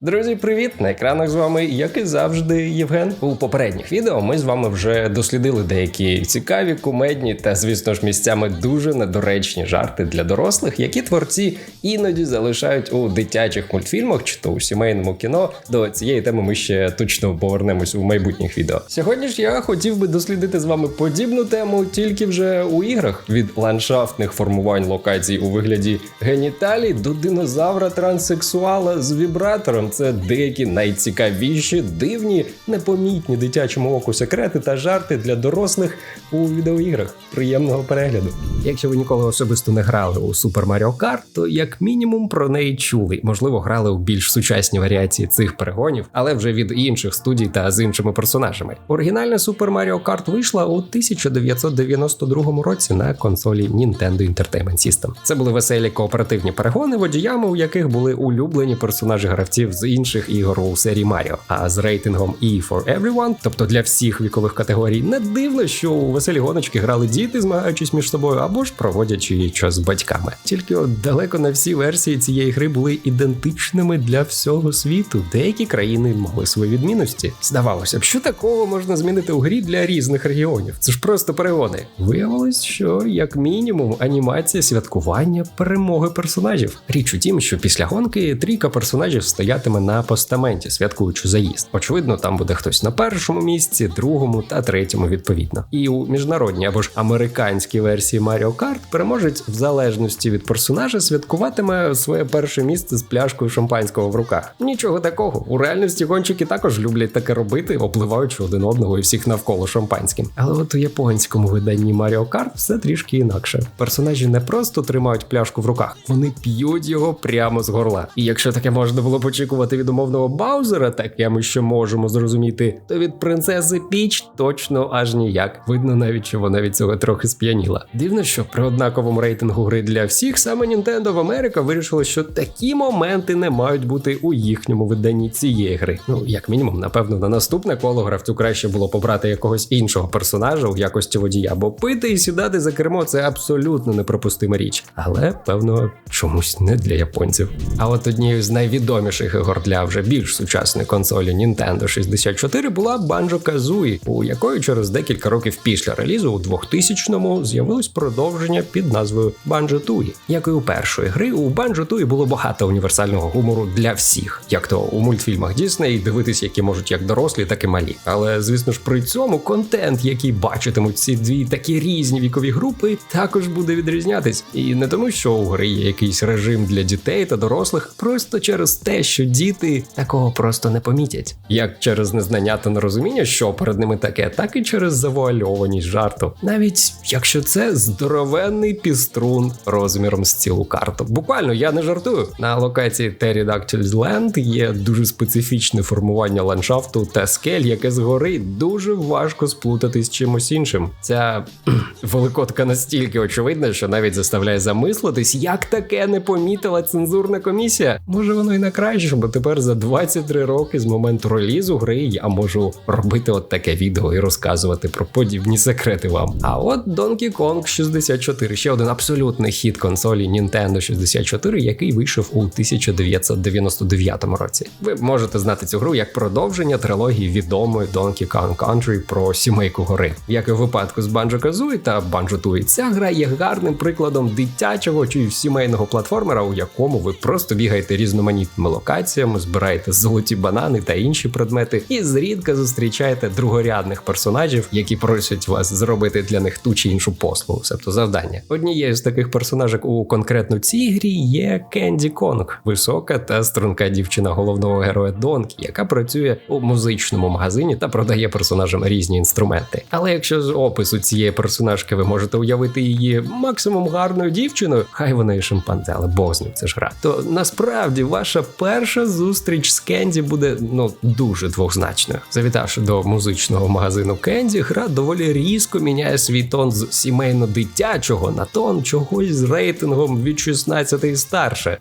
Друзі, привіт! На екранах з вами, як і завжди, Євген. У попередніх відео ми з вами вже дослідили деякі цікаві, кумедні та, звісно ж, місцями дуже недоречні жарти для дорослих, які творці іноді залишають у дитячих мультфільмах чи то у сімейному кіно. До цієї теми ми ще точно повернемось у майбутніх відео. Сьогодні ж я хотів би дослідити з вами подібну тему тільки вже у іграх від ландшафтних формувань локацій у вигляді геніталій до динозавра транссексуала з вібратором це деякі найцікавіші, дивні, непомітні дитячому оку секрети та жарти для дорослих у відеоіграх. Приємного перегляду. Якщо ви ніколи особисто не грали у Super Mario Kart, то як мінімум про неї чули. Можливо, грали у більш сучасні варіації цих перегонів, але вже від інших студій та з іншими персонажами. Оригінальна Super Mario Kart вийшла у 1992 році на консолі Nintendo Entertainment System. Це були веселі кооперативні перегони, водіями, у яких були улюблені персонажі гравців з інших ігор у серії Маріо. А з рейтингом E for Everyone, тобто для всіх вікових категорій, не дивно, що у веселі гоночки грали діти, змагаючись між собою, або ж проводячи час з батьками. Тільки от далеко не всі версії цієї гри були ідентичними для всього світу. Деякі країни мали свої відмінності. Здавалося б, що такого можна змінити у грі для різних регіонів. Це ж просто перегони. Виявилось, що як мінімум анімація святкування перемоги персонажів. Річ у тім, що після гонки трійка персонажів стоятиме на постаменті, святкуючи заїзд. Очевидно, там буде хтось на першому місці, другому та третьому відповідно. І у міжнародній або ж американській версії Mario Kart переможець в залежності від персонажа святкуватиме своє перше місце з пляшкою шампанського в руках. Нічого такого. У реальності гонщики також люблять таке робити, обливаючи один одного і всіх навколо шампанським. Але от у японському виданні Mario Kart все трішки інакше. Персонажі не просто тримають пляшку в руках, вони п'ють його прямо з горла. І якщо таке можна було б очікувати від умовного Баузера, таке ми ще можемо зрозуміти, то від принцеси Піч точно аж ніяк. Видно навіть, що вона від цього трохи сп'яніла. Дивно, що при однаковому рейтингу гри для всіх саме Nintendo в Америка вирішила, що такі моменти не мають бути у їхньому виданні цієї гри. Ну, як мінімум, напевно, на наступне коло гравцю краще було побрати якогось іншого персонажа у якості водія, бо пити і сідати за кермо це абсолютно непропустима річ. Але певно чомусь не для японців. А от однією з найвідоміших ігор для вже більш сучасної консолі Nintendo 64 була Banjo Kazooie, у якої через декілька років після релізу у 2000-му з'явилось продовження під назвою Banjo Tooie. Як і у першої гри, у Banjo Tooie було багато універсального гумору для всіх, як то у мультфільмах Дісней дивитись, які можуть як дорослі, так і малі. Але звісно ж, при цьому контент, який бачитимуть ці дві такі різні вікові групи, також буде відрізнятись. І не тому, що у гри є якийсь режим для дітей та дорослих, просто через те, що діти такого просто не помітять. Як через незнання та нерозуміння, що перед ними таке, так і через завуальованість жарту. Навіть якщо це здоровенний піструн розміром з цілу карту. Буквально я не жартую. На локації Pterodactyls Land є дуже специфічне формування ландшафту та скель, яке згори дуже важко сплутати з чимось іншим. Ця великотка настільки очевидна, що навіть заставляє замислитись, як таке не помітила цензурна комісія. Може воно і на краще, тепер за 23 роки з моменту релізу гри я можу робити от таке відео і розказувати про подібні секрети вам. А от Donkey Kong 64, ще один абсолютний хіт консолі Nintendo 64, який вийшов у 1999 році. Ви можете знати цю гру як продовження трилогії відомої Donkey Kong Country про сімейку гори. Як і в випадку з Banjo Kazooie та Banjo Tooie, ця гра є гарним прикладом дитячого чи сімейного платформера, у якому ви просто бігаєте різноманітними локаціями, збираєте золоті банани та інші предмети, і зрідка зустрічаєте другорядних персонажів, які просять вас зробити для них ту чи іншу послугу, себто завдання. Однією з таких персонажок у конкретно цій грі є Кенді Конг, висока та струнка дівчина головного героя Донкі, яка працює у музичному магазині та продає персонажам різні інструменти. Але якщо з опису цієї персонажки ви можете уявити її максимум гарною дівчиною, хай вона і шимпанзе, але бог з ним це ж гра. То насправді ваша перша зустріч з Кенді буде ну дуже двозначною. Завітавши до музичного магазину Кенді, гра доволі різко міняє свій тон з сімейно-дитячого на тон чогось з рейтингом від 16 і старше.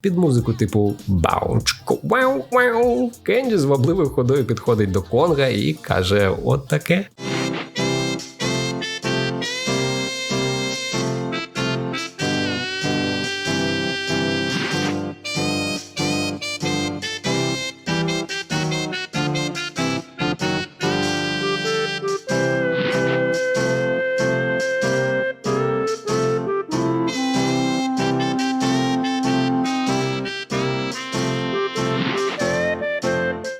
Під музику типу вау вау Кенді з вабливою ходою підходить до Конга і каже: от таке.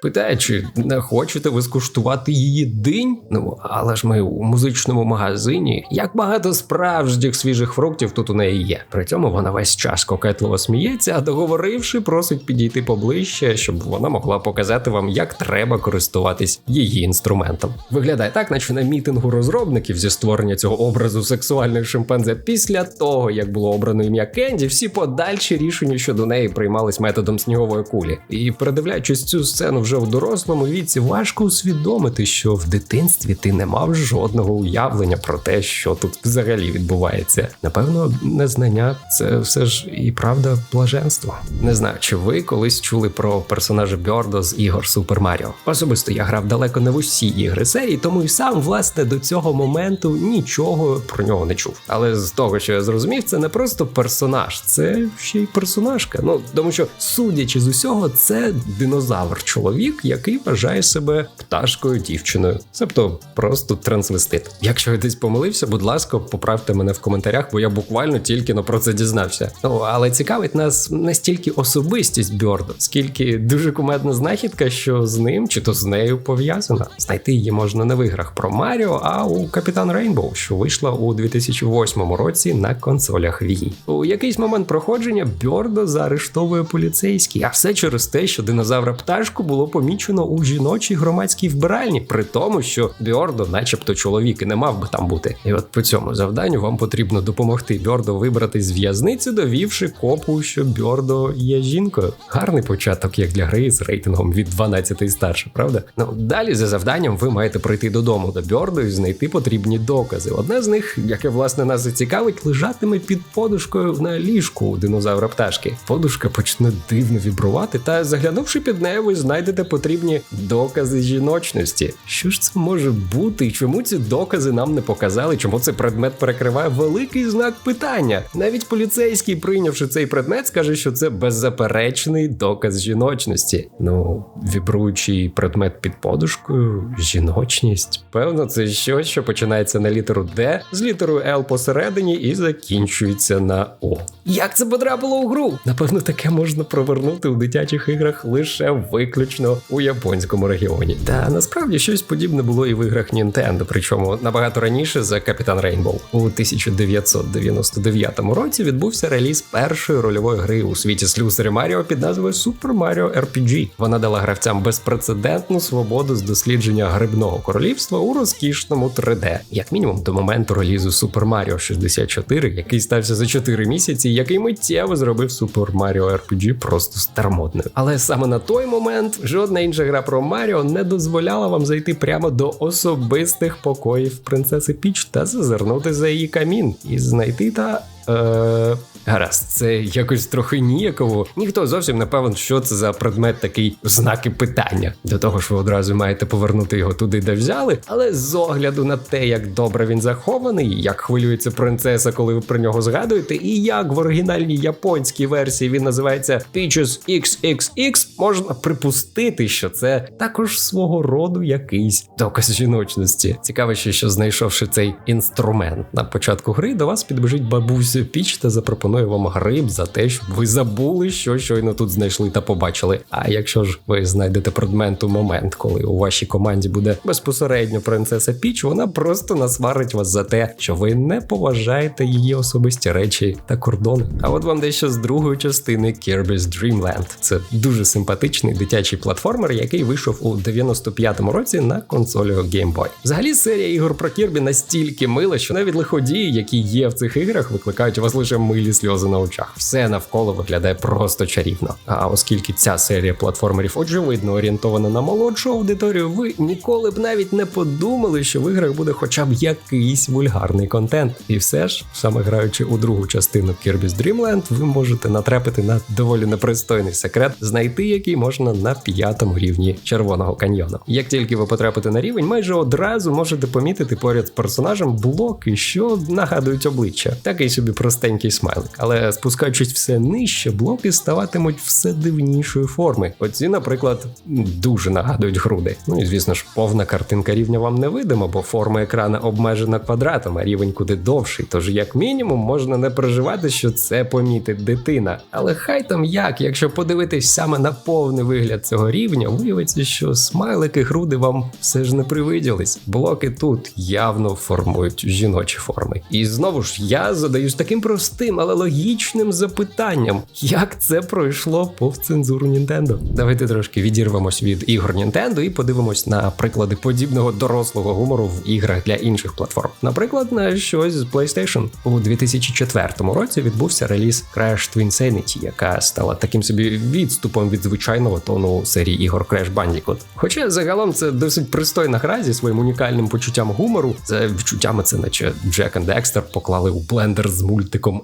Питає, чи не хочете ви скуштувати її динь? Ну, але ж ми у музичному магазині. Як багато справжніх свіжих фруктів тут у неї є. При цьому вона весь час кокетливо сміється, а договоривши, просить підійти поближче, щоб вона могла показати вам, як треба користуватись її інструментом. Виглядає так, наче на мітингу розробників зі створення цього образу сексуальних шимпанзе після того, як було обрано ім'я Кенді, всі подальші рішення щодо неї приймались методом снігової кулі. І передивляючись цю сцену вже в дорослому віці, важко усвідомити, що в дитинстві ти не мав жодного уявлення про те, що тут взагалі відбувається. Напевно, незнання це все ж і правда блаженство. Не знаю, чи ви колись чули про персонажа Бьордо з ігор Super Mario. Особисто я грав далеко не в усі ігри серії, тому і сам власне до цього моменту нічого про нього не чув. Але з того, що я зрозумів, це не просто персонаж, це ще й персонажка. Ну тому що, судячи з усього, це динозавр чоловік, який вважає себе пташкою дівчиною, тобто просто трансвестит. Якщо я десь помилився, будь ласка, поправте мене в коментарях, бо я буквально тільки но про це дізнався. Ну але цікавить нас не стільки особистість Бьордо, скільки дуже кумедна знахідка, що з ним чи то з нею пов'язана. Знайти її можна не в іграх про Маріо, а у Капітан Рейнбоу, що вийшла у 2008 році на консолях Wii. У якийсь момент проходження Бьордо заарештовує поліцейський, а все через те, що динозавра пташку було помічено у жіночій громадській вбиральні, при тому, що Бьордо, начебто, чоловік і не мав би там бути. І от по цьому завданню вам потрібно допомогти Бьордо вибратись з в'язниці, довівши копу, що Бьордо є жінкою. Гарний початок, як для гри з рейтингом від 12 і старше, правда? Ну далі за завданням ви маєте прийти додому до Бьордо і знайти потрібні докази. Одне з них, яке власне нас зацікавить, лежатиме під подушкою на ліжку у динозавра пташки. Подушка почне дивно вібрувати, та заглянувши під нею, ви знайдете потрібні докази жіночності. Що ж це може бути? І чому ці докази нам не показали? Чому цей предмет перекриває великий знак питання? Навіть поліцейський, прийнявши цей предмет, скаже, що це беззаперечний доказ жіночності. Ну, вібруючий предмет під подушкою, жіночність. Певно, це щось, що починається на літеру Д з літерою Л посередині і закінчується на О. Як це потрапило у гру? Напевно, таке можна провернути у дитячих іграх лише виключно у японському регіоні. Та насправді щось подібне було і в іграх Nintendo, причому набагато раніше за Капітан Рейнбоу. У 1999 році відбувся реліз першої рольової гри у світі слюсарі Маріо під назвою Super Mario RPG. Вона дала гравцям безпрецедентну свободу з дослідження грибного королівства у розкішному 3D, як мінімум до моменту релізу Super Mario 64, який стався за 4 місяці, який миттєво зробив Super Mario RPG просто старомодною. Але саме на той момент жодна інша гра про Маріо не дозволяла вам зайти прямо до особистих покоїв принцеси Піч та зазирнути за її камін і знайти та. Е... Гаразд, це якось трохи ніяково. Ніхто зовсім не певен, що це за предмет такий знаки питання. До того ж, ви одразу маєте повернути його туди, де взяли. Але з огляду на те, як добре він захований, як хвилюється принцеса, коли ви про нього згадуєте, і як в оригінальній японській версії він називається Peaches XXX, можна припустити, що це також свого роду якийсь доказ жіночності. Цікаво, що знайшовши цей інструмент на початку гри, до вас підбежить бабуся Піч та запропонує вам гриб за те, щоб ви забули, що щойно тут знайшли та побачили. А якщо ж ви знайдете предмет у момент, коли у вашій команді буде безпосередньо принцеса Піч, вона просто насварить вас за те, що ви не поважаєте її особисті речі та кордони. А от вам дещо з другої частини Kirby's Dream Land. Це дуже симпатичний дитячий платформер, який вийшов у 95-му році на консолі Game Boy. Взагалі, серія ігор про Кірбі настільки мила, що навіть лиходії, які є в цих іграх, викликають у вас лише милі сльози на очах. Все навколо виглядає просто чарівно. А оскільки ця серія платформерів очевидно орієнтована на молодшу аудиторію, ви ніколи б навіть не подумали, що в іграх буде хоча б якийсь вульгарний контент. І все ж, саме граючи у другу частину Kirby's Dream Land, ви можете натрапити на доволі непристойний секрет, знайти який можна на п'ятому рівні червоного каньйону. Як тільки ви потрапите на рівень, майже одразу можете помітити поряд з персонажем блоки, що нагадують обличчя. Такий собі простенький смайлик. Але спускаючись все нижче, блоки ставатимуть все дивнішої форми. Оці, наприклад, дуже нагадують груди. Ну і звісно ж, повна картинка рівня вам не видимо, бо форма екрана обмежена квадратом, а рівень куди довший. Тож, як мінімум, можна не переживати, що це помітить дитина. Але хай там як, якщо подивитись саме на повний вигляд цього рівня, виявиться, що смайлики груди вам все ж не привиділись. Блоки тут явно формують жіночі форми. І знову ж я задаюсь таким простим, але логічним запитанням: як це пройшло повз цензуру Nintendo? Давайте трошки відірвемось від ігор Nintendo і подивимось на приклади подібного дорослого гумору в іграх для інших платформ. Наприклад, на щось з PlayStation. у 2004 році відбувся реліз Crash Twinsanity, яка стала таким собі відступом від звичайного тону серії ігор Crash Bandicoot. Хоча загалом це досить пристойна гра зі своїм унікальним почуттям гумору. За відчуттями це наче Джек Декстер поклали у блендер з мультиком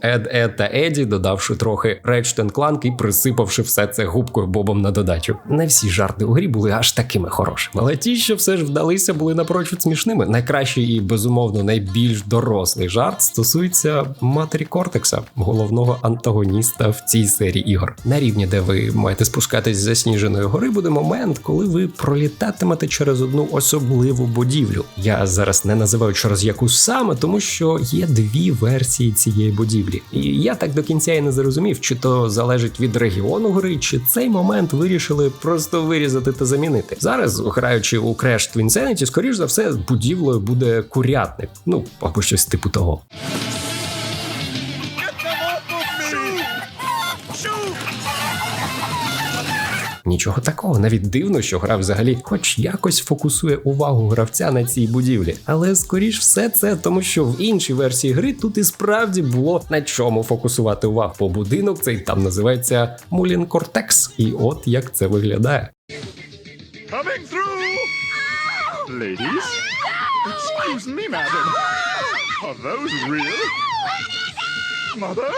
Ед, Ед та Еді, додавши трохи Ratchet Clank і присипавши все це губкою Бобом на додачу. Не всі жарти у грі були аж такими хорошими, але ті, що все ж вдалися, були напрочуд смішними. Найкращий і безумовно найбільш дорослий жарт стосується матері Кортекса, головного антагоніста в цій серії ігор. На рівні, де ви маєте спускатись з засніженої гори, буде момент, коли ви пролітатимете через одну особливу будівлю. Я зараз не називаю через яку саме, тому що є дві версії цієї будівлі. І я так до кінця і не зрозумів, чи то залежить від регіону гри, чи цей момент вирішили просто вирізати та замінити. Зараз, граючи у Crash Twin Sanity, скоріш за все, будівлею буде курятник, ну або щось типу того. Нічого такого, навіть дивно, що гра взагалі, хоч якось фокусує увагу гравця на цій будівлі. Але скоріш все це, тому що в іншій версії гри тут і справді було на чому фокусувати увагу. Бо будинок цей там називається Мулін Кортекс. І от як це виглядає. Coming through! Ladies? Excuse me, madam. Are those real? Mother?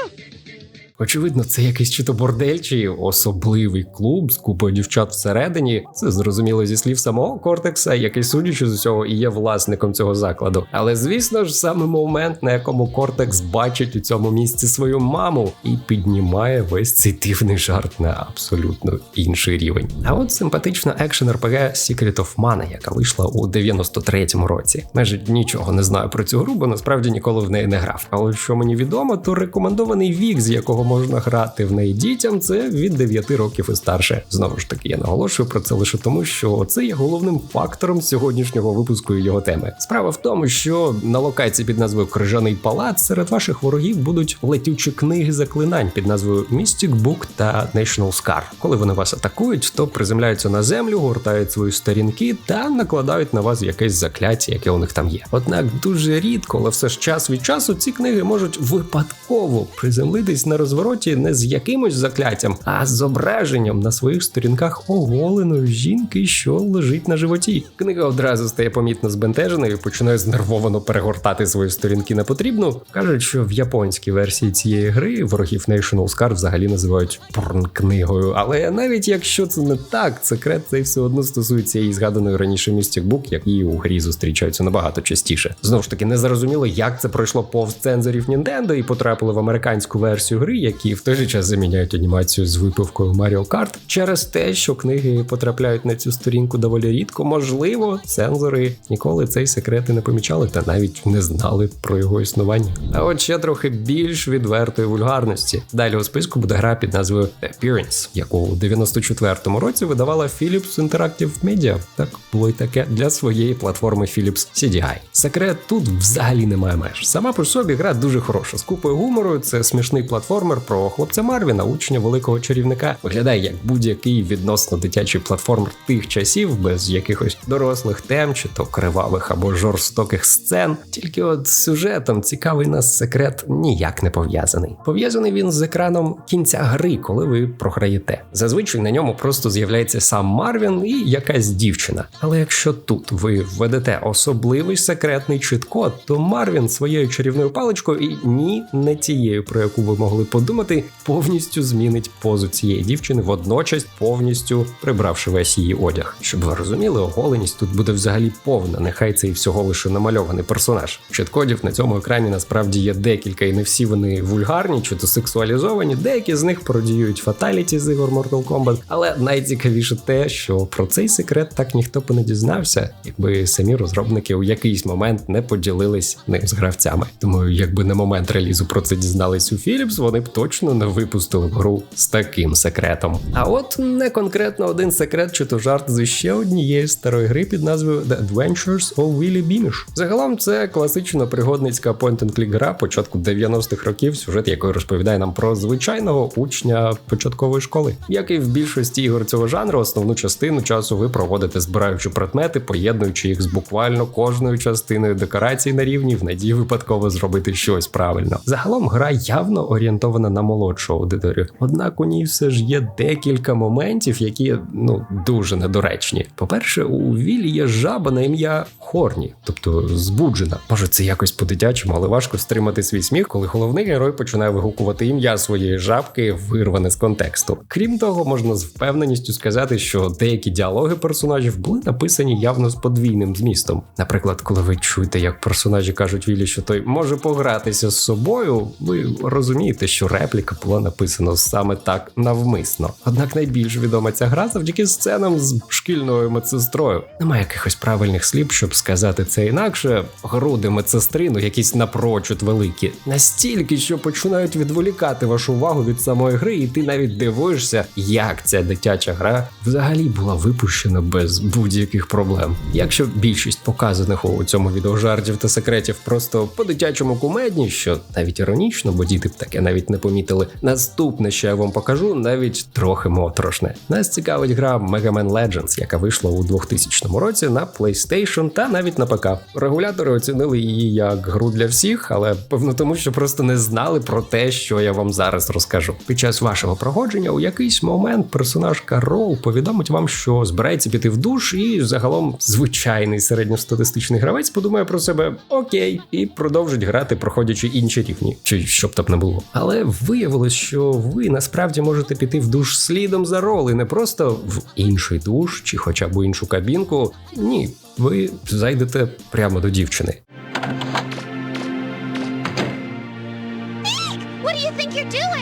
Очевидно, це якийсь чи то бордель, чи особливий клуб з купою дівчат всередині. Це зрозуміло зі слів самого Кортекса, який, судячи з усього, і є власником цього закладу. Але звісно ж, саме момент, на якому Кортекс бачить у цьому місці свою маму і піднімає весь цей дивний жарт на абсолютно інший рівень. А от симпатична екшен RPG Secret of Mana, яка вийшла у 93-му році. Майже нічого не знаю про цю гру, бо насправді ніколи в неї не грав. Але що мені відомо, то рекомендований вік, з якого можна грати в неї дітям, це від 9 років і старше. Знову ж таки, я наголошую про це лише тому, що це є головним фактором сьогоднішнього випуску і його теми. Справа в тому, що на локації під назвою Крижаний палац серед ваших ворогів будуть летючі книги заклинань під назвою Mystic Book та National Scar. Коли вони вас атакують, то приземляються на землю, гортають свої сторінки та накладають на вас якесь закляття, яке у них там є. Однак дуже рідко, але все ж час від часу ці книги можуть випадково приземлитись на розвороті не з якимось закляттям, а з зображенням на своїх сторінках оголеної жінки, що лежить на животі. Книга одразу стає помітно збентеженою і починає знервовано перегортати свої сторінки на потрібну. Кажуть, що в японській версії цієї гри ворогів National Scar взагалі називають порн-книгою. Але навіть якщо це не так, секрет цей все одно стосується і згаданої раніше Mystic Book, які у грі зустрічаються набагато частіше. Знову ж таки, не зрозуміло, як це пройшло повз цензорів Nintendo і потрапило в американську версію гри, які в той же час заміняють анімацію з випивкою Mario Kart через те, що книги потрапляють на цю сторінку доволі рідко. Можливо, цензори ніколи цей секрет і не помічали та навіть не знали про його існування. А от ще трохи більш відвертої вульгарності. Далі у списку буде гра під назвою Appearance, яку у 94-му році видавала Philips Interactive Media. Так було й таке для своєї платформи Philips CDI. Секрет тут взагалі немає меж. Сама по собі гра дуже хороша. З купою гумору це смішний платформер про хлопця Марвіна, учня великого чарівника. Виглядає як будь-який відносно дитячий платформер тих часів, без якихось дорослих тем, чи то кривавих або жорстоких сцен. Тільки от сюжетом цікавий нас секрет ніяк не пов'язаний. Пов'язаний він з екраном кінця гри, коли ви програєте. Зазвичай на ньому просто з'являється сам Марвін і якась дівчина. Але якщо тут ви введете особливий секретний чіт-код, то Марвін своєю чарівною паличкою і ні, не тією, про яку ви могли подумати подумати, повністю змінить позу цієї дівчини, водночас повністю прибравши весь її одяг. Щоб ви розуміли, оголеність тут буде взагалі повна. Нехай це і всього лише намальований персонаж. Чіткодів на цьому екрані насправді є декілька, і не всі вони вульгарні чи то сексуалізовані. Деякі з них пародіюють фаталіті з ігор Mortal Kombat. Але найцікавіше те, що про цей секрет так ніхто б не дізнався, якби самі розробники у якийсь момент не поділились ним з гравцями. Тому, якби на момент релізу про це дізнались у Philips, вони б точно не випустили гру з таким секретом. А от не конкретно один секрет чи то жарт з ще однієї старої гри під назвою The Adventures of Willy Beamish. Загалом це класична пригодницька point-and-click гра початку 90-х років, сюжет якої розповідає нам про звичайного учня початкової школи. Як і в більшості ігор цього жанру, основну частину часу ви проводите збираючи предмети, поєднуючи їх з буквально кожною частиною декорацій на рівні в надії випадково зробити щось правильно. Загалом гра явно орієнтована на молодшу аудиторію. Однак у ній все ж є декілька моментів, які ну дуже недоречні. По-перше, у Вілі є жаба на ім'я Хорні, тобто збуджена. Може, це якось по-дитячому, але важко стримати свій сміх, коли головний герой починає вигукувати ім'я своєї жабки, вирване з контексту. Крім того, можна з впевненістю сказати, що деякі діалоги персонажів були написані явно з подвійним змістом. Наприклад, коли ви чуєте, як персонажі кажуть Вілі, що той може погратися з собою, ви розумієте, що репліка була написана саме так навмисно. Однак найбільш відома ця гра завдяки сценам з шкільною медсестрою. Немає якихось правильних слів, щоб сказати це інакше. Груди медсестри, ну якісь напрочуд великі, настільки, що починають відволікати вашу увагу від самої гри, і ти навіть дивуєшся, як ця дитяча гра взагалі була випущена без будь-яких проблем. Якщо більшість показаних у цьому відео жартів та секретів просто по-дитячому кумедні, що навіть іронічно, бо діти б таке навіть не помітили. Наступне, що я вам покажу, навіть трохи моторошне. Нас цікавить гра Mega Man Legends, яка вийшла у 2000 році на PlayStation та навіть на ПК. Регулятори оцінили її як гру для всіх, але певно тому, що просто не знали про те, що я вам зараз розкажу. Під час вашого проходження у якийсь момент персонаж Карол повідомить вам, що збирається піти в душ, і загалом звичайний середньостатистичний гравець подумає про себе окей, і продовжить грати, проходячи інші рівні, чи що б там не було. Але виявилось, що ви насправді можете піти в душ слідом за роли, не просто в інший душ чи хоча б іншу кабінку. Ні, ви зайдете прямо до дівчини. What do you think you're doing?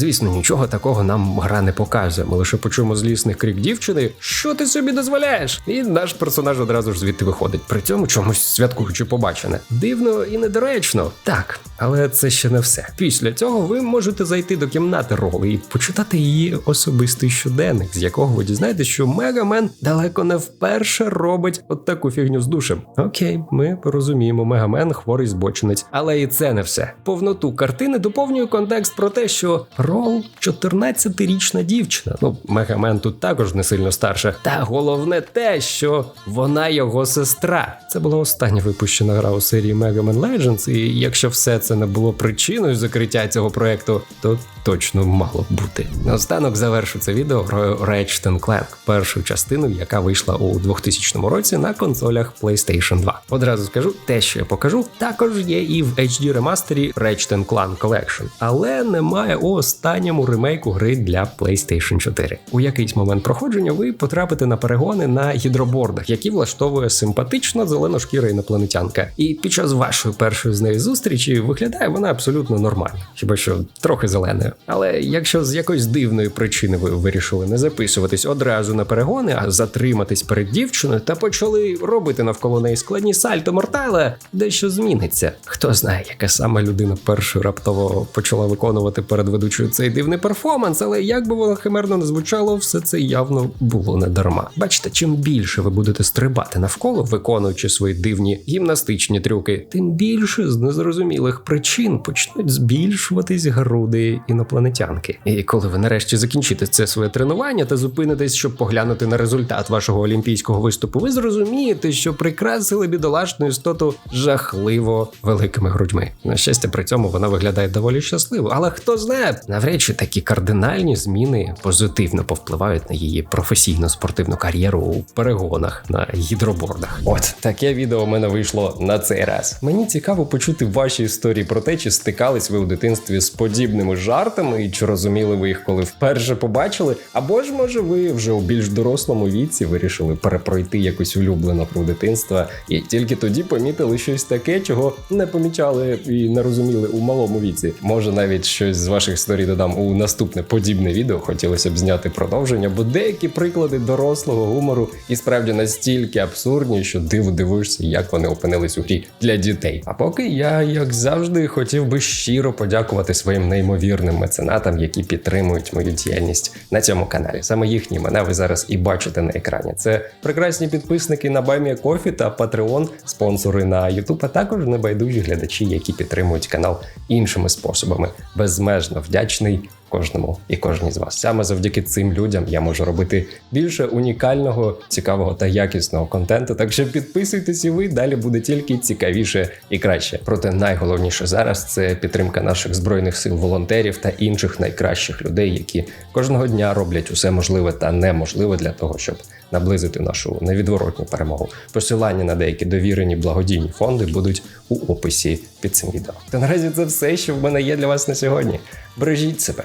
Звісно, нічого такого нам гра не показує. Ми лише почуємо злісний крик дівчини, що ти собі дозволяєш? І наш персонаж одразу ж звідти виходить. При цьому чомусь святкуючи побачене. Дивно і недоречно. Так, але це ще не все. Після цього ви можете зайти до кімнати роли і почитати її особистий щоденник, з якого ви дізнаєтесь, що Мегамен далеко не вперше робить от таку фігню з душем. Окей, ми розуміємо, Мегамен хворий збочинець. Але і це не все. Повноту картини доповнює контекст про те, що Рол 14-річна дівчина. Ну, Мегамен тут також не сильно старша. Та головне те, що вона його сестра. Це була остання випущена гра у серії Man Legends, і якщо все це не було причиною закриття цього проекту, то точно мало б бути. Наостанок завершу це відео грою Ratchet Clank, першу частину, яка вийшла у 2000 році на консолях PlayStation 2. Одразу скажу, те, що я покажу, також є і в HD ремастері Ratchet Clank Collection, але немає у останньому ремейку гри для PlayStation 4. У якийсь момент проходження ви потрапите на перегони на гідробордах, які влаштовує симпатична зеленошкіра інопланетянка. І під час вашої першої з нею зустрічі виглядає вона абсолютно нормально, хіба що трохи зеленою. Але якщо з якоїсь дивної причини ви вирішили не записуватись одразу на перегони, а затриматись перед дівчиною та почали робити навколо неї складні сальто мортале, дещо зміниться. Хто знає, яка саме людина першою раптово почала виконувати перед ведучою цей дивний перформанс, але як би воно химерно не звучало, все це явно було не дарма. Бачите, чим більше ви будете стрибати навколо, виконуючи свої дивні гімнастичні трюки, тим більше з незрозумілих причин почнуть збільшуватись груди інопланетянки. І коли ви нарешті закінчите це своє тренування та зупинитесь, щоб поглянути на результат вашого олімпійського виступу, ви зрозумієте, що прикрасили бідолашну істоту жахливо великими грудьми. На щастя, при цьому вона виглядає доволі щасливо. Але хто знає, Навряд чи такі кардинальні зміни позитивно повпливають на її професійну спортивну кар'єру у перегонах на гідробордах. От таке відео у мене вийшло на цей раз. Мені цікаво почути ваші історії про те, чи стикались ви у дитинстві з подібними жартами, і чи розуміли ви їх, коли вперше побачили, або ж може ви вже у більш дорослому віці вирішили перепройти якусь улюблену гру дитинства, і тільки тоді помітили щось таке, чого не помічали і не розуміли у малому віці. Може, навіть щось з ваших історій додам у наступне подібне відео. Хотілося б зняти продовження, бо деякі приклади дорослого гумору і справді настільки абсурдні, що диву дивишся, як вони опинились у грі для дітей. А поки я, як завжди, хотів би щиро подякувати своїм неймовірним меценатам, які підтримують мою діяльність на цьому каналі. Саме їхні імена ви зараз і бачите на екрані. Це прекрасні підписники на Баймія Кофі та Patreon, спонсори на YouTube, а також небайдужі глядачі, які підтримують канал іншими способами. Безмежно вдячний кожному і кожній з вас. Саме завдяки цим людям я можу робити більше унікального, цікавого та якісного контенту. Так що підписуйтесь і ви далі буде тільки цікавіше і краще. Проте найголовніше зараз це підтримка наших збройних сил, волонтерів та інших найкращих людей, які кожного дня роблять усе можливе та неможливе для того, щоб наблизити нашу невідворотню перемогу. Посилання на деякі довірені благодійні фонди будуть у описі під цим відео. Та наразі це все, що в мене є для вас на сьогодні. Бережіть себе.